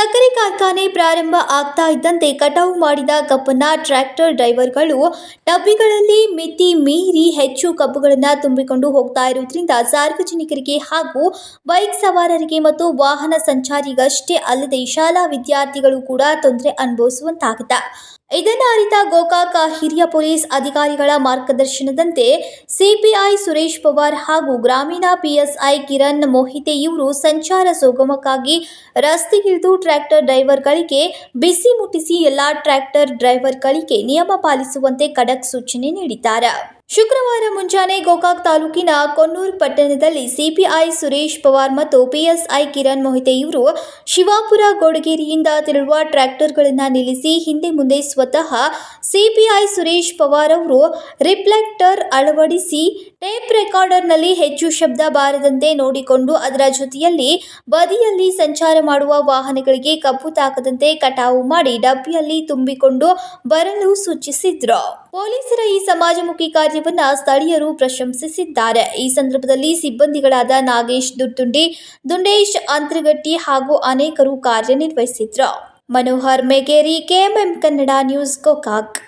ಕಾರ್ಖಾನೆ ಪ್ರಾರಂಭ ಆಗ್ತಾ ಇದ್ದಂತೆ ಕಟಾವು ಮಾಡಿದ ಕಬ್ಬನ್ನ ಟ್ರ್ಯಾಕ್ಟರ್ ಡ್ರೈವರ್ಗಳು ಡಬ್ಬಿಗಳಲ್ಲಿ ಮಿತಿ ಮೀರಿ ಹೆಚ್ಚು ಕಬ್ಬುಗಳನ್ನು ತುಂಬಿಕೊಂಡು ಹೋಗ್ತಾ ಇರುವುದರಿಂದ ಸಾರ್ವಜನಿಕರಿಗೆ ಹಾಗೂ ಬೈಕ್ ಸವಾರರಿಗೆ ಮತ್ತು ವಾಹನ ಸಂಚಾರಿಗಷ್ಟೇ ಅಲ್ಲದೆ ಶಾಲಾ ವಿದ್ಯಾರ್ಥಿಗಳು ಕೂಡ ತೊಂದರೆ ಅನುಭವಿಸುವಂತಾಗಿದೆ. ಇದನ್ನು ಅರಿತ ಗೋಕಾಕ ಹಿರಿಯ ಪೊಲೀಸ್ ಅಧಿಕಾರಿಗಳ ಮಾರ್ಗದರ್ಶನದಂತೆ ಸಿಪಿಐ ಸುರೇಶ್ ಪವಾರ್ ಹಾಗೂ ಗ್ರಾಮೀಣ ಪಿಎಸ್ಐ ಕಿರಣ್ ಮೋಹಿತೆ ಇವರು ಸಂಚಾರ ಸುಗಮಕ್ಕಾಗಿ ರಸ್ತೆಗಿಳಿದು ಟ್ರ್ಯಾಕ್ಟರ್ ಡ್ರೈವರ್ಗಳಿಗೆ ಬಿಸಿ ಮುಟ್ಟಿಸಿ ಎಲ್ಲಾ ಟ್ರ್ಯಾಕ್ಟರ್ ಡ್ರೈವರ್ಗಳಿಗೆ ನಿಯಮ ಪಾಲಿಸುವಂತೆ ಖಡಕ್ ಸೂಚನೆ ನೀಡಿದ್ದಾರೆ. ಶುಕ್ರವಾರ ಮುಂಜಾನೆ ಗೋಕಾಕ್ ತಾಲೂಕಿನ ಕೊನ್ನೂರು ಪಟ್ಟಣದಲ್ಲಿ ಸಿಪಿಐ ಸುರೇಶ್ ಪವಾರ್ ಮತ್ತು ಪಿಎಸ್ಐ ಕಿರಣ್ ಮೊಹಿತೆ ಇವರು ಶಿವಾಪುರ ಗೋಡಗೇರಿಯಿಂದ ತೆರಳುವ ಟ್ರ್ಯಾಕ್ಟರ್ಗಳನ್ನು ನಿಲ್ಲಿಸಿ ಹಿಂದೆ ಮುಂದೆ ಸ್ವತಃ ಸಿಪಿಐ ಸುರೇಶ್ ಪವಾರ್ ಅವರು ರಿಫ್ಲೆಕ್ಟರ್ ಅಳವಡಿಸಿ ಟೇಪ್ ರೆಕಾರ್ಡರ್ನಲ್ಲಿ ಹೆಚ್ಚು ಶಬ್ದ ಬಾರದಂತೆ ನೋಡಿಕೊಂಡು ಅದರ ಜೊತೆಯಲ್ಲಿ ಬದಿಯಲ್ಲಿ ಸಂಚಾರ ಮಾಡುವ ವಾಹನಗಳಿಗೆ ಕಬ್ಬು ತಾಕದಂತೆ ಕಟಾವು ಮಾಡಿ ಡಬ್ಬಿಯಲ್ಲಿ ತುಂಬಿಕೊಂಡು ಬರಲು ಸೂಚಿಸಿದ್ರು. ಪೊಲೀಸರ ಈ ಸಮಾಜಮುಖಿ ಕಾರ್ಯವನ್ನ ಸ್ಥಳೀಯರು ಪ್ರಶಂಸಿಸಿದ್ದಾರೆ. ಈ ಸಂದರ್ಭದಲ್ಲಿ ಸಿಬ್ಬಂದಿಗಳಾದ ನಾಗೇಶ್ ದುರ್ದುಂಡಿ, ದುಂಡೇಶ್ ಅಂತರಗಟ್ಟಿ ಹಾಗೂ ಅನೇಕರು ಕಾರ್ಯನಿರ್ವಹಿಸಿದ್ರು ಮನೋಹರ್ ಮೇಗೇರಿ, ಕೆಎಂಎಂ ಕನ್ನಡ ನ್ಯೂಸ್ ಗೋಕಾಕ್